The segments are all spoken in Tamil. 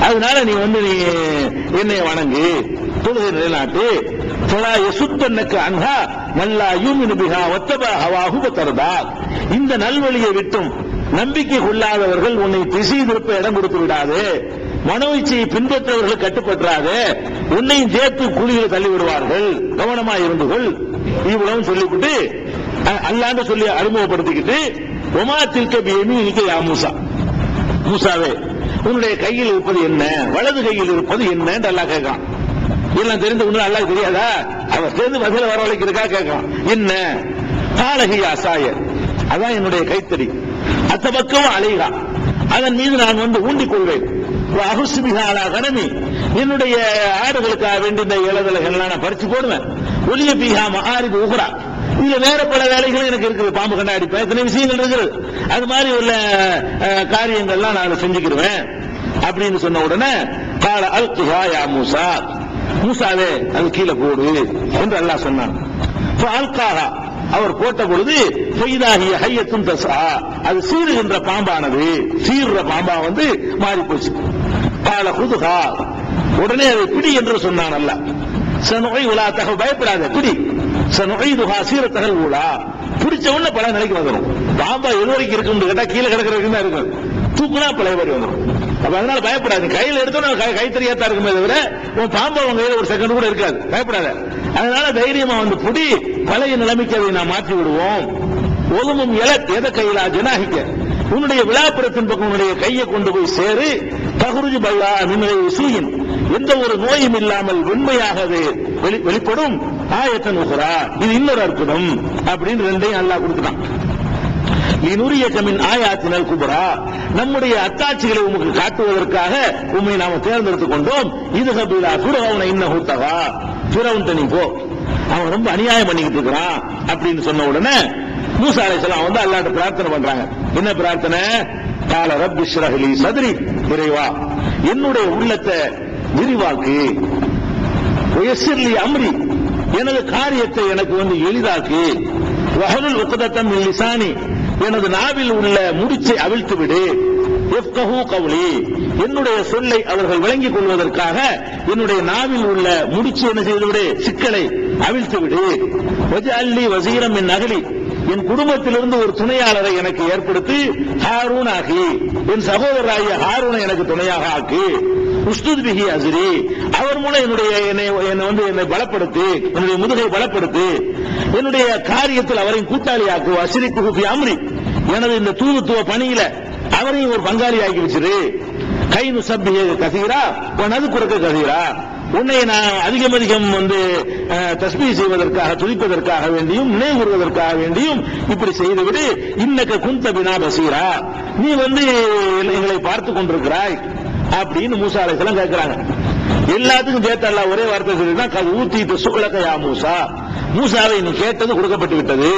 அதனால நீ வந்து நீ என்னை வணங்கு. தொழுகை நிலைநாட்டு. ஃபலா யசுத்தன்னக்கு அன்ஹா நல்லா யூமினு பிஹா வத்தபா ஹவாஹு இந்த நல்வழியை விட்டும் நம்பிக்கை கொள்ளாதவர்கள் உன்னை திசை திருப்ப இடம் கொடுத்து விடாது. மனோ இச்சையை பின்பற்றவர்கள் கட்டுப்பற்றாது. உன்னையும் சேர்த்து குழியில் தள்ளி விடுவார்கள். கவனமா இருந்துகொள் இவ்வளவு சொல்லிவிட்டு அல்லாண்டு சொல்லி அறிமுகப்படுத்திக்கிட்டு ஒமா திருக்கபி எமி யா மூசா. மூசாவே உன்னுடைய கையில் இருப்பது என்ன? வலது கையில் இருப்பது என்ன? அல்லா கேட்கான் எல்லாம் தெரிந்து ஒண்ணு அல்லாஹ் தெரியாதா? அவர் சேர்ந்து பதில வரவழைக்கிறதுக்கா கேட்கலாம் என்ன? காலகி அசாய. அதான் என்னுடைய கைத்தறி. அத்த பக்கம் அலைகா. அதன் மீது நான் வந்து ஊண்டிக் கொள்வேன். அகுசுமிகாலா கனமி. என்னுடைய ஆடுகளுக்காக வேண்டி இந்த இலதலைகள் நான் பறிச்சு போடுவேன். ஒலிய பீகா மகாரிபு உகுரா இதுல வேற பல வேலைகள் எனக்கு இருக்குது. பாம்பு கண்ணா அடிப்பேன் இத்தனை விஷயங்கள் இருக்குது. அது மாதிரி உள்ள காரியங்கள்லாம் நான் செஞ்சுக்கிடுவேன். அப்படின்னு சொன்ன உடனே கால அல் யா மூசா. மூசாவே அது கீழே போடு என்று அல்லாஹ் சொன்னான். அல்காரா அவர் போட்ட பொழுது பொய்தாகிய ஹையத்தும் தசா அது சீறுகின்ற பாம்பானது சீருற பாம்பா வந்து மாறி போச்சு. கால குதுகா உடனே அதை பிடி என்று சொன்னான் அல்ல சனோய் உலா தகவல் பயப்படாத பிடி. சனுகை துகா சீரத்தகல் ஊழா பிடிச்ச உடனே பல நிலைக்கு வந்துடும் பாம்பா எது வரைக்கும் இருக்கும் கேட்டா கீழே கிடக்கிற வரைக்கும் தான் இருக்கும். தூக்குனா பழைய மாதிரி வந்துடும் அப்ப அதனால பயப்படாது. கையில எடுத்தோம் கை தெரியாதா இருக்குமே தவிர உன் பாம்பா உங்க கையில ஒரு செகண்ட் கூட இருக்காது. பயப்படாத. அதனால தைரியமா வந்து புடி பழைய நிலைமைக்கு அதை நான் மாற்றி விடுவோம். ஒதுமும் எல எத கையிலா? ஜனாகிக்க. உன்னுடைய விழாப்புறத்தின் பக்கம் உன்னுடைய கையை கொண்டு போய் சேரு. தகுருஜி பல்லா நின்னை சூயின். எந்த ஒரு நோயும் இல்லாமல் உண்மையாக அது வெளி- வெளிப்படும். ஆயத்தன் உகுரா. இது இன்னொரு அற்புதம் அப்படின்னு ரெண்டையும் அல்லாஹ் கொடுத்துட்டான். லினுரியக கமின் ஆயாத்தினல் குபரா. நம்முடைய அத்தாட்சிகளை உமக்கு காட்டுவதற்காக உண்மை நாம தேர்ந்தெடுத்துக் கொண்டோம். இது கபீலா பிறவனை இன்ன ஹூத்தவா சுரவன் நீ போ. அவன் ரொம்ப அநியாயம் பண்ணிக்கிட்டு இருக்கிறான் அப்படின்னு சொன்ன உடனே மூசா அலைசலாம் வந்து அல்லாட்ட பிரார்த்தனை பண்றாங்க. என்ன பிரார்த்தனை? கால ரப்பி ஷ்ரஹ்லி சதுரி. இறைவா என்னுடைய உள்ளத்தை விரிவாக்கு. வயசிர்லி அம்ரி. எனது காரியத்தை எனக்கு வந்து எளிதாக்கு. வஹலுல் உக்தத்தம் லிசானி. எனது நாவில் உள்ள முடிச்சை அவிழ்த்து விடு. எஃப்கஹு என்னுடைய சொல்லை அவர்கள் விளங்கிக் கொள்வதற்காக என்னுடைய நாவில் உள்ள முடிச்சு என்ன செய்துவிடு சிக்கலை அவிழ்த்து விடு. அள்ளி வசீரம் என் நகலி. என் குடும்பத்திலிருந்து ஒரு துணையாளரை எனக்கு ஏற்படுத்தி ஹாரூன் ஆகி என் சகோதராகிய ஹாரூனை எனக்கு துணையாக ஆக்கு. உஸ்துத் பிஹி அஸ்ரி அவர் மூலம் என்னுடைய என்னை என்னை வந்து என்னை பலப்படுத்து என்னுடைய முதுகை பலப்படுத்து என்னுடைய காரியத்தில் அவரையும் கூட்டாளியாக்கு அசிரி குஹுஃபி அம்ரி. எனது இந்த தூதுத்துவ பணியில அவரையும் ஒரு பங்காளி ஆக்கி வச்சிரு. கை நுசப்பிய கசீரா உனது குறுக்க கசீரா. உன்னை நான் அதிகம் அதிகம் வந்து அஹ், செய்வதற்காக துதிப்பதற்காக வேண்டியும் நினைவுறுவதற்காக வேண்டியும் இப்படி செய்துவிடு. இன்னக்க குந்த பினா பசீரா. நீ வந்து எங்களை பார்த்து கொண்டிருக்கிறாய். அப்படின்னு மூசா அலைசலாம் கேட்கிறாங்க எல்லாத்துக்கும் சேர்த்து ஒரே வார்த்தை சொல்லிதான் கது ஊத்திட்டு சுகலக்க யா மூசா. மூசாவை நீ கேட்டது கொடுக்கப்பட்டு விட்டது.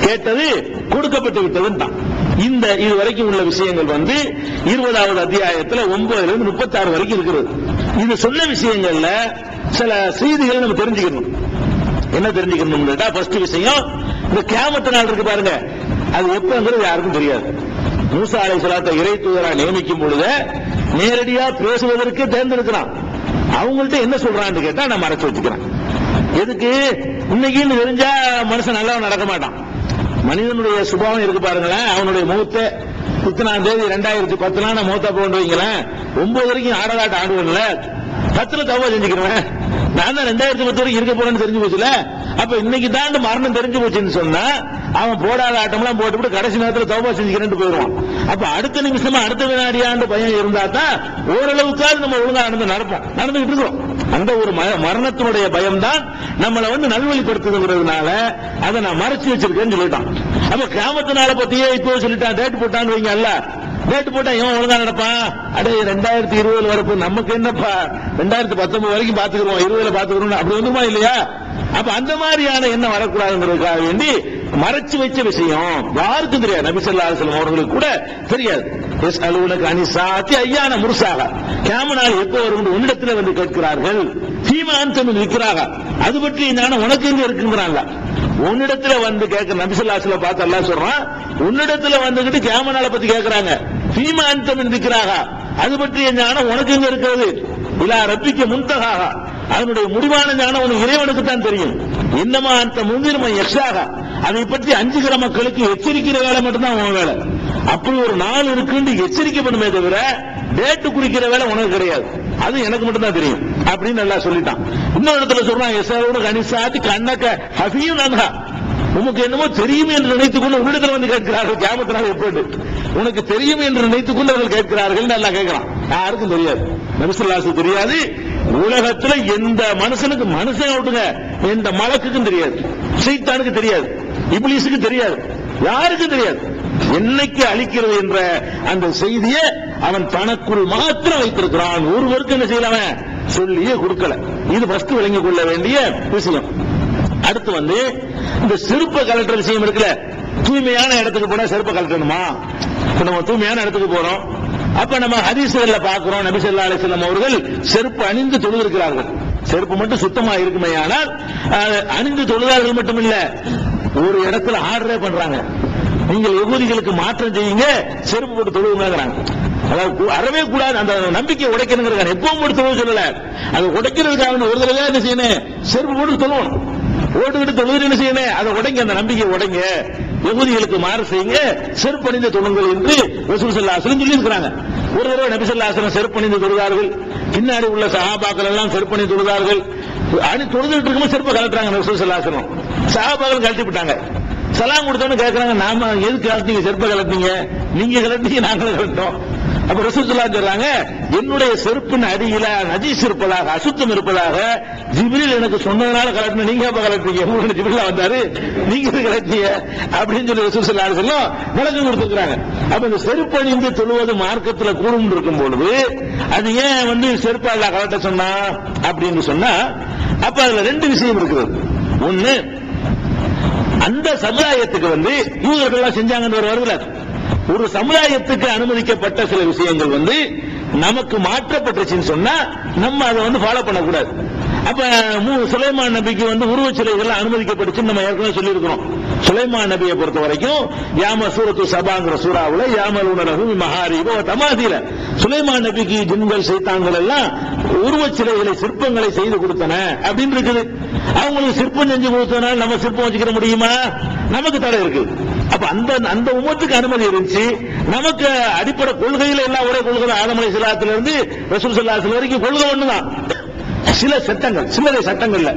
கேட்டது கொடுக்கப்பட்டு விட்டதுன்னு இந்த இது வரைக்கும் உள்ள விஷயங்கள் வந்து இருபதாவது அத்தியாயத்துல ஒன்பதுல இருந்து முப்பத்தாறு வரைக்கும் இருக்கிறது இது சொன்ன விஷயங்கள்ல சில செய்திகள் நம்ம தெரிஞ்சுக்கணும். என்ன தெரிஞ்சுக்கணும் கேட்டா ஃபர்ஸ்ட் விஷயம் இந்த கேமத்த நாள் இருக்கு பாருங்க. அது எப்பங்கிறது யாருக்கும் தெரியாது. மூசா அலை சலாத்தை இறை தூதரா நியமிக்கும் பொழுது நேரடியா பேசுவதற்கு தேர்ந்தெடுக்கிறான். அவங்கள்ட்ட என்ன சொல்றான்னு கேட்டா நான் மறைச்சு வச்சுக்கிறேன். எதுக்கு? இன்னைக்குன்னு தெரிஞ்சா மனுஷன் நல்லா நடக்க மாட்டான். மனிதனுடைய சுபாவம் இருக்கு பாருங்களேன். அவனுடைய முகத்தை இத்தனாம் தேதி ரெண்டாயிரத்தி பத்துல நான் மூத்தா போண்டு வைங்களேன். ஒன்பது வரைக்கும் ஆடலாட்ட ஆடுவேன்ல. பத்துல தவா செஞ்சுக்கிறேன். நான் தான் ரெண்டாயிரத்தி பத்து வரைக்கும் இருக்க போறேன்னு தெரிஞ்சு போச்சுல. அப்ப இன்னைக்கு தான் மரணம் தெரிஞ்சு போச்சுன்னு சொன்னா அவன் போடாத ஆட்டம்லாம் போட்டுவிட்டு கடைசி நேரத்தில் தௌபா செஞ்சுக்கிறேன் போயிடுவான். அப்ப அடுத்த நிமிஷமா அடுத்த வினாடியாண்டு பயம் இருந்தா தான் ஓரளவுக்காவது நம்ம ஒழுங்கா நடந்து நடப்போம். நடந்துகிட்டு இருக்கோம். அந்த ஒரு மரணத்தினுடைய பயம் தான் நம்மளை வந்து நல்வழிப்படுத்துதுங்கிறதுனால அதை நான் மறைச்சு வச்சிருக்கேன்னு சொல்லிட்டான். அப்ப கிராமத்தினால பத்தியே இப்போ சொல்லிட்டான் டேட் போட்டான்னு வைங்க அல்ல டேட் போட்டா இவன் ஒழுங்கா நடப்பான்? அடே ரெண்டாயிரத்தி இருபதுல வரப்போ நமக்கு என்னப்பா? ரெண்டாயிரத்தி பத்தொன்பது வரைக்கும் பாத்துக்கிறோம் இருபதுல பாத்துக்கிறோம் அப்படி வந்துமா இல்லையா? அப்ப அந்த மாதிரியான எண்ணம் வரக்கூடாதுங்கிறதுக்காக வேண்டி மறைச்சு வச்ச விஷயம் யாருக்கும் தெரியாது. நபிசல்லா ஸல்லல்லாஹு அவர்களுக்கு கூட தெரியாது. எஸ் அலுவலக அனிசாத்தி ஐயான முருசாக கேமனால் எப்போ வரும் உன்னிடத்தில் வந்து கேட்கிறார்கள். சீமான் அந்தம் இருக்கிறாக அது பற்றி ஞானம் உனக்கு எங்க இருக்குங்கிறாங்க. உன்னிடத்துல வந்து கேட்க நபிசுல்லாசுல பார்த்து எல்லாம் சொல்றான் உன்னிடத்துல வந்துகிட்டு கேமனால பத்தி கேட்கிறாங்க. சீமான் தமிழ் இருக்கிறாக அது பற்றிய ஞானம் உனக்கு எங்க இருக்கிறது? இலா ரப்பிக்க முன்தகாக அதனுடைய முடிவான ஞானம் உனக்கு இறைவனுக்கு தான் தெரியும். என்னமா அந்த முந்திரம எக்ஸாக அதை பற்றி அஞ்சுகிற மக்களுக்கு எச்சரிக்கிற வேலை மட்டும்தான் உன் வேலை. அப்படி ஒரு நாள் இருக்குன்னு எச்சரிக்கை பண்ணுமே தவிர டேட்டு குடிக்கிற வேலை உனக்கு கிடையாது. அது எனக்கு மட்டும் தான் தெரியும். அப்படின்னு நல்லா சொல்லிட்டான். இன்னொரு இடத்துல சொல்றான் எஸ்ஆரோட கணிசாத்தி கண்ணக்க ஹஃபியும் நன்ஹா உமக்கு என்னமோ தெரியும் என்று நினைத்துக் கொண்டு உன்னிடத்தில் வந்து கேட்கிறார்கள். கேமத்தினால் எப்படி உனக்கு தெரியும் என்று நினைத்துக் கொண்டு அவர்கள் கேட்கிறார்கள். நல்லா கேட்கிறான். யாருக்கும் தெரியாது. நபிசுல்லாசு தெரியாது. உலகத்துல எந்த மனுஷனுக்கு மனுஷன் விட்டுங்க எந்த மலக்குக்கும் தெரியாது. சைத்தானுக்கு தெரியாது. இப்லீஸுக்கு தெரியாது. யாருக்கும் தெரியாது. என்னைக்கு அழிக்கிறது என்ற அந்த செய்தியை அவன் தனக்குள் மாத்திரம் வைத்திருக்கிறான். ஒருவருக்கு என்ன செய்யலாம சொல்லியே கொடுக்கல. இது ஃபர்ஸ்ட் விளங்கிக் கொள்ள வேண்டிய விஷயம். அடுத்து வந்து இந்த செருப்ப கலெக்டர் விஷயம் இருக்குல்ல? தூய்மையான இடத்துக்கு போனா செருப்ப கலட்டணுமா நம்ம தூய்மையான இடத்துக்கு போறோம். அப்ப நம்ம ஹதீஸ்கள்ல பாக்குறோம் நபி ஸல்லல்லாஹு அலைஹி அவர்கள் செருப்பு அணிந்து தொழுதிருக்கிறார்கள். செருப்பு மட்டும் சுத்தமா இருக்குமே ஆனால் அணிந்து தொழுதார்கள் மட்டும் இல்ல ஒரு இடத்துல ஆர்டரே பண்றாங்க. நீங்கள் எகுதிகளுக்கு மாற்றம் செய்யுங்க செருப்பு போட்டு தொழுவுங்கிறாங்க அதாவது அறவே கூடாது அந்த நம்பிக்கை உடைக்கணுங்கிறாங்க எப்பவும் போட்டு தொழுவு சொல்லல. அதை உடைக்கிறதுக்காக ஒரு தடவை என்ன செய்யணும் செருப்பு போட்டு தொழுவணும். ஓட்டுக்கிட்டு தொழுது என்ன செய்யணும் அதை உடைங்க அந்த நம்பிக்கை உடைங்க. யகுதிகளுக்கு மாறு செய்யுங்க செருப்பணிந்து தொழுங்கள் என்று ரசூல் ஸல்லல்லாஹு சொல்லி இருக்கிறாங்க ஒரு தடவை நபி ஸல்லல்லாஹு செருப்பணிந்து தொழுதார்கள். பின்னாடி உள்ள சகாபாக்கள் எல்லாம் செருப்பணி தொழுதார்கள். அணி தொழுதுட்டு இருக்கும்போது செருப்பை கலட்டுறாங்க ரசூல் ஸல்லல்லாஹு அலைஹி வஸல்லம். கழட்டி விட்டாங்க. சலாம் கொடுத்தோன்னு கேட்கறாங்க நாம எதுக்கு கலட்டிங்க செருப்பை கலட்டிங்க நீங்க கலட்டிங்க நாங்களும் கலட்டோம் அப்ப ரசூத்துல்லா சொல்றாங்க என்னுடைய செருப்பின் அடியில நஜீஸ் இருப்பதாக அசுத்தம் இருப்பதாக ஜிபிரில் எனக்கு சொன்னதுனால கலட்டின நீங்க அப்ப கலட்டுறீங்க உங்களுக்கு ஜிப்ரீல் வந்தாரு. நீங்க கலட்டிய அப்படின்னு சொல்லி ரசூல் சொல்லும் விளக்கம் கொடுத்துருக்காங்க அப்ப இந்த செருப்பு அணிந்து தொழுவது மார்க்கத்துல கூடும் இருக்கும் பொழுது அது ஏன் வந்து செருப்பால கலட்ட சொன்னா? அப்படின்னு சொன்னா அப்ப அதுல ரெண்டு விஷயம் இருக்குது. ஒண்ணு அந்த சமுதாயத்துக்கு வந்து யூதர்கள் எல்லாம் செஞ்சாங்கன்னு ஒரு வருதுல ஒரு சமுதாயத்துக்கு அனுமதிக்கப்பட்ட சில விஷயங்கள் வந்து நமக்கு மாற்றப்பட்டுச்சுன்னு சொன்னா நம்ம அதை வந்து ஃபாலோ பண்ணக்கூடாது. அப்ப சுலைமான் நபிக்கு வந்து உருவச் சிலைகள் அனுமதிக்கப்பட்டுச்சுன்னு நம்ம ஏற்கனவே சொல்லியிருக்கிறோம். சுலைமான் நபியை பொறுத்த வரைக்கும் யாம சூரத்து சபாங்கிற சூறாவில் யாமல் உணரகு மகாரீபோ தமாதியில சுலைமான் நபிக்கு ஜின்கள் சைத்தான்கள் எல்லாம் உருவ சிலைகளை சிற்பங்களை செய்து கொடுத்தன அப்படின்னு இருக்குது. அவங்களுக்கு சிற்பம் செஞ்சு கொடுத்தனால நம்ம சிற்பம் வச்சுக்கிற முடியுமா? நமக்கு தடை இருக்குது. அப்ப அந்த அந்த உமத்துக்கு அனுமதி இருந்துச்சு. நமக்கு அடிப்படை கொள்கையில எல்லாம் ஒரே கொள்கை ஆதமலை சிலாத்துல இருந்து ரசூல் சல்லாத்துல வரைக்கும் கொள்கை ஒண்ணுதான். சில சட்டங்கள் சிலரை சட்டங்கள்ல.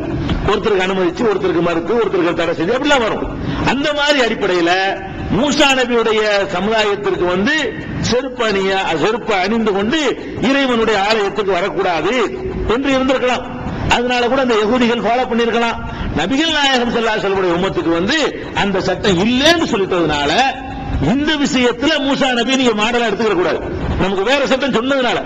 ஒருத்தருக்கு அனுமதிச்சு ஒருத்தருக்கு மறுத்து ஒருத்தருக்கு தடை செஞ்சு அப்படிலாம் வரும். அந்த மாதிரி அடிப்படையில மூசா நபியுடைய சமுதாயத்திற்கு வந்து செருப்பணிய செருப்பை அணிந்து கொண்டு இறைவனுடைய ஆலயத்துக்கு வரக்கூடாது என்று இருந்திருக்கலாம். அதனால கூட அந்த யகூதிகள் ஃபாலோ பண்ணிருக்கலாம். நபிகள் நாயகம் செல்லா செல்வடைய உமத்துக்கு உம்மத்துக்கு வந்து அந்த சட்டம் இல்லைன்னு சொல்லிட்டதுனால இந்த விஷயத்துல மூசா நபி நீங்க மாடலா எடுத்துக்கிற கூடாது. நமக்கு வேற சட்டம் சொன்னதுனால.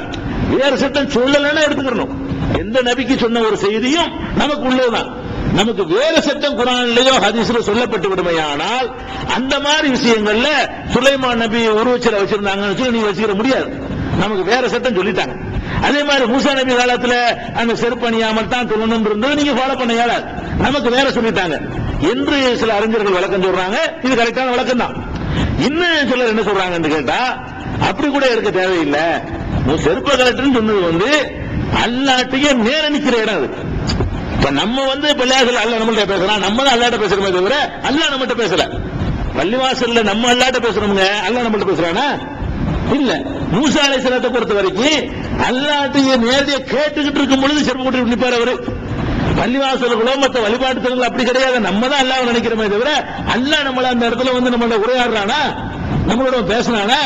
வேற சட்டம் சொல்லலன்னா எடுத்துக்கணும் எந்த நபிக்கு சொன்ன ஒரு செய்தியும் நமக்கு உள்ளதுதான். நமக்கு வேற சட்டம் குரான்லயோ ஹதீஸ்ல சொல்லப்பட்டு விடுமையானால் அந்த மாதிரி விஷயங்கள்ல சுலைமான் நபி உருவச்சில வச்சிருந்தாங்கன்னு சொல்லி நீங்க வச்சுக்கிற முடியாது. நமக்கு வேற சட்டம் சொல்லிட்டாங்க. அதே மாதிரி மூசா நபி காலத்துல அந்த செருப்பு அணியாமல் தான் திருமணம் இருந்தது நீங்க ஃபாலோ பண்ண இயலாது. நமக்கு வேற சொல்லிட்டாங்க. என்று சில அறிஞர்கள் விளக்கம் சொல்றாங்க. இது கரெக்டான விளக்கம் தான் இன்னும் சிலர் என்ன சொல்றாங்கன்னு கேட்டா அப்படி கூட இருக்க தேவையில்லை. செருப்ப கலெக்டர்னு சொன்னது வந்து அல்லாட்டையே நேர நிக்கிற இடம் அது. இப்ப நம்ம வந்து பிள்ளையாசல் அல்ல நம்மள்ட்ட பேசுறான் நம்ம தான் அல்லாட்ட பேசுறோமே தவிர அல்ல நம்மகிட்ட பேசல. பள்ளிவாசல்ல நம்ம அல்லாட்ட பேசுறோம்ங்க. அல்ல நம்மள்ட்ட பேசுறானா? இல்ல. மூசா சிலத்தை பொறுத்த வரைக்கும் அல்லாட்டைய நேரடியா கேட்டுக்கிட்டு இருக்கும் பொழுது சிறப்பு போட்டு நிப்பாரு அவரு. பள்ளிவாசலுக்குள்ள மத்த வழிபாட்டுத்தலங்கள் அப்படி கிடையாது. நம்ம தான் அல்லாவை நினைக்கிறோமே தவிர அல்லா நம்மள அந்த இடத்துல வந்து நம்மள உரையாடுறானா? நம்மளோட பேசினானா?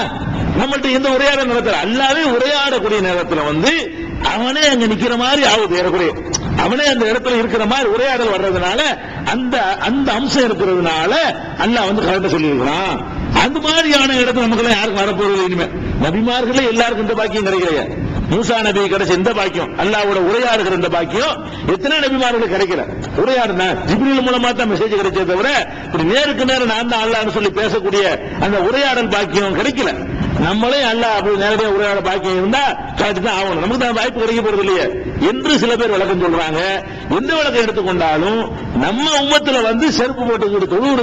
நம்மள்ட்ட எந்த உரையாடல் நடத்துற அல்லாவே உரையாடக்கூடிய நேரத்துல வந்து அவனே அங்க நிக்கிற மாதிரி ஆகுது. ஏறக்குறைய அவனே அந்த இடத்துல இருக்கிற மாதிரி உரையாடல் வர்றதுனால அந்த அந்த அம்சம் இருக்கிறதுனால அல்லாஹ் வந்து கரெக்டா சொல்லியிருக்கிறான். அந்த மாதிரியான இடத்துல நமக்கு யாருக்கும் வரப்போறது இனிமே. நபிமார்களே எல்லாருக்கும் இந்த பாக்கியம் கிடைக்கலையா. மூசா நபி கிடைச்ச இந்த பாக்கியம் அல்லாவோட உரையாடுகிற இந்த பாக்கியம் எத்தனை நபிமார்களுக்கு கிடைக்கல. உரையாடுன ஜிப்ரீல் மூலமா தான் மெசேஜ் கிடைச்சே தவிர இப்படி நேருக்கு நேரம் நான் தான் அல்லான்னு சொல்லி பேசக்கூடிய அந்த உரையாடல் பாக்கியம் கிடைக்கல. நம்மளே அல்ல அப்படி நேரடியாக உரையாட பாக்கியம் இருந்தா கரெக்ட் தான் ஆகணும். நமக்கு தான் வாய்ப்பு கிடைக்க போறது இல்லையே. என்று சில பேர் விளக்கம் சொல்றாங்க எந்த விளக்கம் எடுத்துக்கொண்டாலும் நம்ம உமத்துல வந்து செருப்பு போட்டு தொழுவுறது